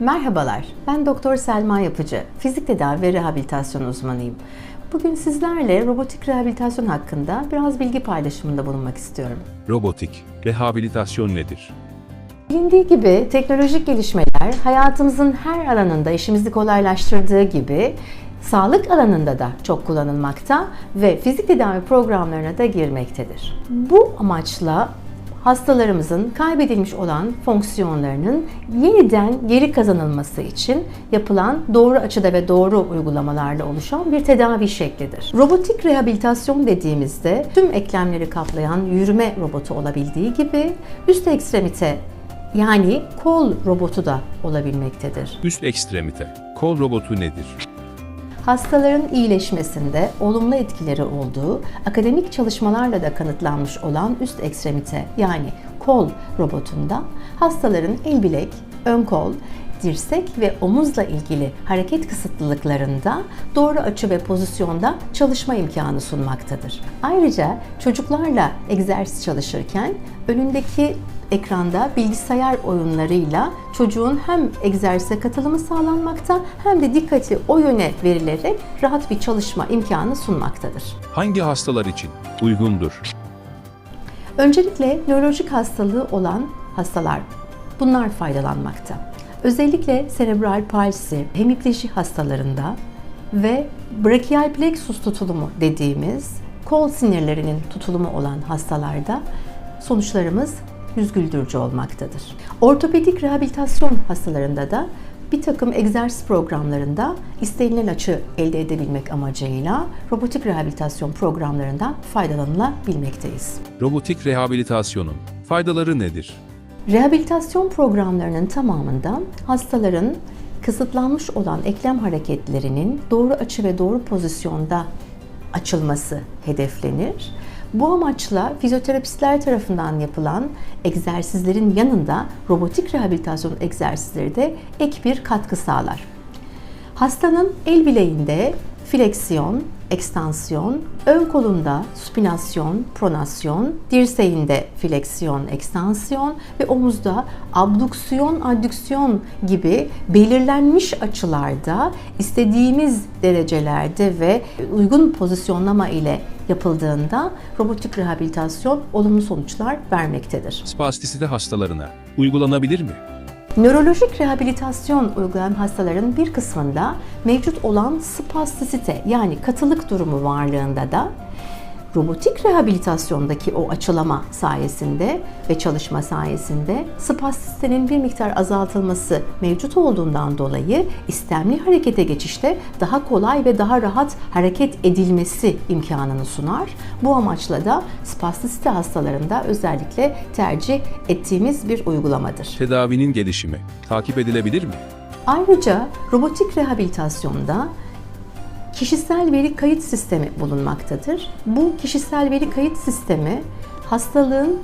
Merhabalar, ben Doktor Selma Yapıcı, fizik tedavi ve rehabilitasyon uzmanıyım. Bugün sizlerle robotik rehabilitasyon hakkında biraz bilgi paylaşımında bulunmak istiyorum. Robotik, rehabilitasyon nedir? Bilindiği gibi teknolojik gelişmeler hayatımızın her alanında işimizi kolaylaştırdığı gibi sağlık alanında da çok kullanılmakta ve fizik tedavi programlarına da girmektedir. Bu amaçla hastalarımızın kaybedilmiş olan fonksiyonlarının yeniden geri kazanılması için yapılan doğru açıda ve doğru uygulamalarla oluşan bir tedavi şeklidir. Robotik rehabilitasyon dediğimizde tüm eklemleri kaplayan yürüme robotu olabildiği gibi üst ekstremite yani kol robotu da olabilmektedir. Üst ekstremite, kol robotu nedir? Hastaların iyileşmesinde olumlu etkileri olduğu akademik çalışmalarla da kanıtlanmış olan üst ekstremite yani kol robotunda hastaların el bilek, ön kol, dirsek ve omuzla ilgili hareket kısıtlılıklarında doğru açı ve pozisyonda çalışma imkanı sunmaktadır. Ayrıca çocuklarla egzersiz çalışırken önündeki ekranda bilgisayar oyunlarıyla çocuğun hem egzersize katılımı sağlanmakta hem de dikkati o yöne verilerek rahat bir çalışma imkanı sunmaktadır. Hangi hastalar için uygundur? Öncelikle nörolojik hastalığı olan hastalar bunlar faydalanmakta. Özellikle serebral palsi, hemipleji hastalarında ve brachial plexus tutulumu dediğimiz kol sinirlerinin tutulumu olan hastalarda sonuçlarımız yüz olmaktadır. Ortopedik rehabilitasyon hastalarında da bir takım egzersiz programlarında istenilen açı elde edebilmek amacıyla robotik rehabilitasyon programlarından faydalanılabilmekteyiz. Robotik rehabilitasyonun faydaları nedir? Rehabilitasyon programlarının tamamında hastaların kısıtlanmış olan eklem hareketlerinin doğru açı ve doğru pozisyonda açılması hedeflenir. Bu amaçla fizyoterapistler tarafından yapılan egzersizlerin yanında robotik rehabilitasyon egzersizleri de ek bir katkı sağlar. Hastanın el bileğinde fleksiyon, ekstansiyon, ön kolunda supinasyon, pronasyon, dirseğinde fleksiyon, ekstansiyon ve omuzda abduksiyon, addüksiyon gibi belirlenmiş açılarda istediğimiz derecelerde ve uygun pozisyonlama ile yapıldığında robotik rehabilitasyon olumlu sonuçlar vermektedir. Spastisite hastalarına uygulanabilir mi? Nörolojik rehabilitasyon uygulayan hastaların bir kısmında mevcut olan spastisite yani katılık durumu varlığında da robotik rehabilitasyondaki o açılama sayesinde ve çalışma sayesinde spastisitenin bir miktar azaltılması mevcut olduğundan dolayı istemli harekete geçişte daha kolay ve daha rahat hareket edilmesi imkanını sunar. Bu amaçla da spastisite hastalarında özellikle tercih ettiğimiz bir uygulamadır. Tedavinin gelişimi takip edilebilir mi? Ayrıca robotik rehabilitasyonda kişisel veri kayıt sistemi bulunmaktadır. Bu kişisel veri kayıt sistemi hastalığın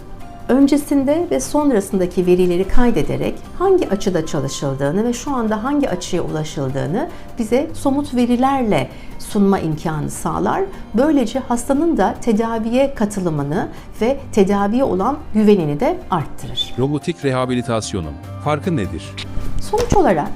öncesinde ve sonrasındaki verileri kaydederek hangi açıda çalışıldığını ve şu anda hangi açıya ulaşıldığını bize somut verilerle sunma imkanı sağlar. Böylece hastanın da tedaviye katılımını ve tedaviye olan güvenini de arttırır. Robotik rehabilitasyonun farkı nedir? Sonuç olarak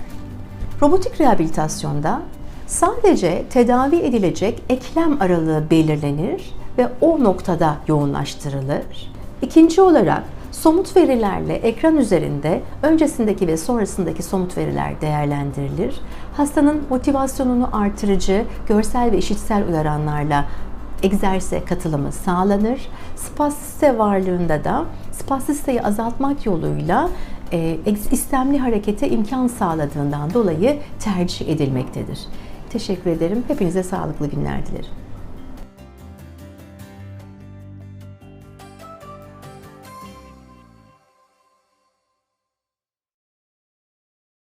robotik rehabilitasyonda sadece tedavi edilecek eklem aralığı belirlenir ve o noktada yoğunlaştırılır. İkinci olarak somut verilerle ekran üzerinde öncesindeki ve sonrasındaki somut veriler değerlendirilir. Hastanın motivasyonunu artırıcı görsel ve işitsel uyaranlarla egzersize katılımı sağlanır. Spastisite varlığında da spastisteyi azaltmak yoluyla e, istemli harekete imkan sağladığından dolayı tercih edilmektedir. Teşekkür ederim. Hepinize sağlıklı günler dilerim.